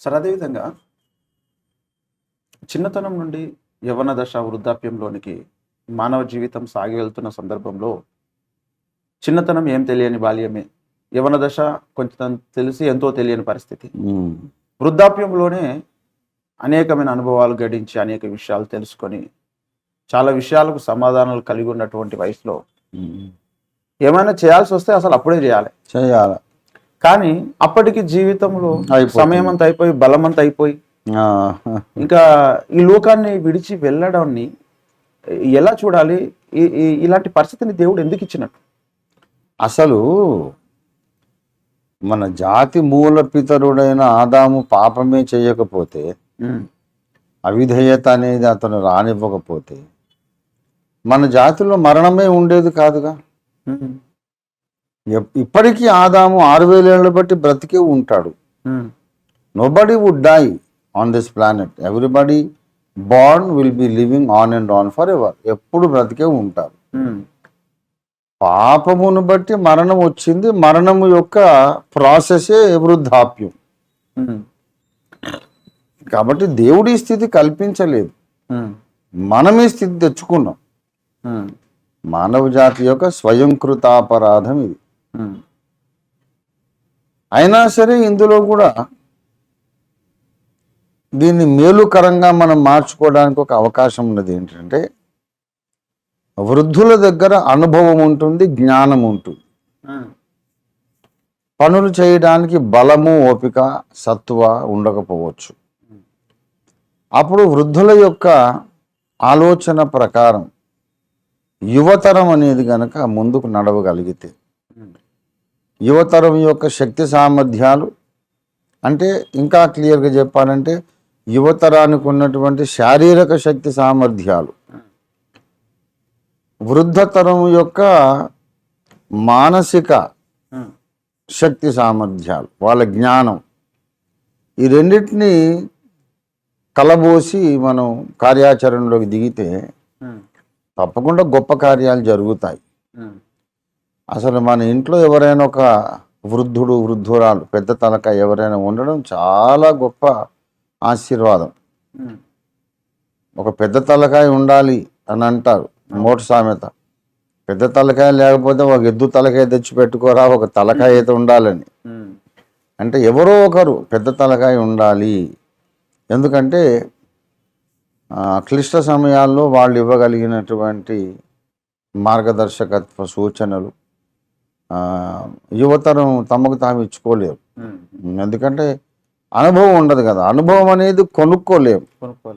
సరే అదేవిధంగా చిన్నతనం నుండి యవన దశ వృద్ధాప్యంలోనికి మానవ జీవితం సాగి వెళ్తున్న సందర్భంలో చిన్నతనం ఏం తెలియని బాల్యమే యవన దశ కొంచెం తెలిసి ఎంతో తెలియని పరిస్థితి. వృద్ధాప్యంలోనే అనేకమైన అనుభవాలు గడించి అనేక విషయాలు తెలుసుకొని చాలా విషయాలకు సమాధానాలు కలిగి ఉన్నటువంటి వయసులో. ఏమైనా చేయాల్సి వస్తే అసలు అప్పుడే చేయాలి చేయాలి కానీ అప్పటికి జీవితంలో. సమయం అంతా అయిపోయి బలం అంతా అయిపోయి ఇంకా ఈ లోకాన్ని విడిచి వెళ్ళడాన్ని ఎలా చూడాలి? ఇలాంటి పరిస్థితిని దేవుడు ఎందుకు ఇచ్చినట్టు? అసలు మన జాతి మూల పితరుడైన ఆదాము పాపమే చేయకపోతే అవిధేయత అనేది అతను రానివ్వకపోతే మన జాతిలో మరణమే ఉండేది కాదుగా? ఇప్పటికీ ఆదాము ఆరు వేలేళ్ళ బట్టి బ్రతికే ఉంటాడు. Nobody would die on this planet everybody born will be living on and on for ever ఎప్పుడు బ్రతికే ఉంటారు. పాపమును బట్టి మరణం వచ్చింది. మరణము యొక్క ప్రాసెసే వృద్ధాప్యం. కాబట్టి దేవుడి స్థితి కల్పించలేదు. మనం ఈ స్థితి తెచ్చుకున్నాం. మానవ జాతి యొక్క స్వయంకృతాపరాధం ఇది. అయినా సరే ఇందులో కూడా దీన్ని మేలుకరంగా మనం మార్చుకోవడానికి ఒక అవకాశం ఉన్నది ఏంటంటే వృద్ధుల దగ్గర అనుభవం ఉంటుంది జ్ఞానం ఉంటుంది. పనులు చేయడానికి బలము ఓపిక సత్వ ఉండకపోవచ్చు. అప్పుడు వృద్ధుల యొక్క ఆలోచన ప్రకారం యువతరం అనేది గనక ముందుకు నడవగలిగితే యువతరం యొక్క శక్తి సామర్థ్యాలు అంటే ఇంకా క్లియర్గా చెప్పాలంటే యువతరానికి ఉన్నటువంటి శారీరక శక్తి సామర్థ్యాలు. వృద్ధతరం యొక్క మానసిక శక్తి సామర్థ్యాలు వాళ్ళ జ్ఞానం. ఈ రెండింటినీ కలబోసి మనం కార్యాచరణలోకి దిగితే తప్పకుండా గొప్ప కార్యాలు జరుగుతాయి. అసలు మన ఇంట్లో ఎవరైనా ఒక వృద్ధుడు వృద్ధురాలు పెద్ద తలక ఎవరైనా ఉండడం చాలా గొప్ప ఆశీర్వాదం. ఒక పెద్ద తలకాయ ఉండాలి అని అంటారు మోటు సామెత. పెద్ద తలకాయ లేకపోతే ఒక ఎద్దు తలకాయ తెచ్చి పెట్టుకోరా ఒక తలకాయ అయితే ఉండాలని. అంటే ఎవరో ఒకరు పెద్ద తలకాయ ఉండాలి. ఎందుకంటే క్లిష్ట సమయాల్లో వాళ్ళు ఇవ్వగలిగినటువంటి మార్గదర్శకత్వ సూచనలు యువతరం తమకు తాము ఇచ్చుకోలేరు ఎందుకంటే అనుభవం ఉండదు కదా. అనుభవం అనేది కొనుక్కోలేము.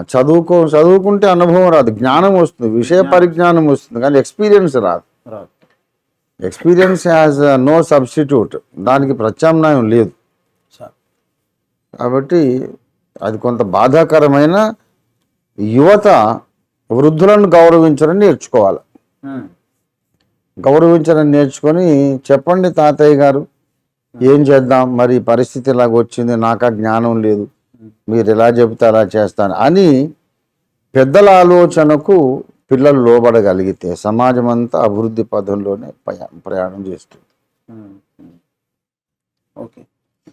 చదువుకో చదువుకుంటే అనుభవం రాదు. జ్ఞానం వస్తుంది. విషయ పరిజ్ఞానం వస్తుంది. కానీ ఎక్స్పీరియన్స్ రాదు. Experience has no substitute. దానికి ప్రత్యామ్నాయం లేదు. కాబట్టి అది కొంత బాధాకరమైన యువత వృద్ధులను గౌరవించడం నేర్చుకోవాలి. గౌరవించడం నేర్చుకొని చెప్పండి తాతయ్య గారు ఏం చేద్దాం? మరి పరిస్థితి ఇలాగ వచ్చింది? నాకు జ్ఞానం లేదు. మీరు ఎలా చెబితే అలా చేస్తాను అని పెద్దల ఆలోచనకు పిల్లలు లోబడగలిగితే సమాజం అంతా అభివృద్ధి పదంలోనే ప్రయా- ప్రయాణం చేస్తుంది. ఓకే.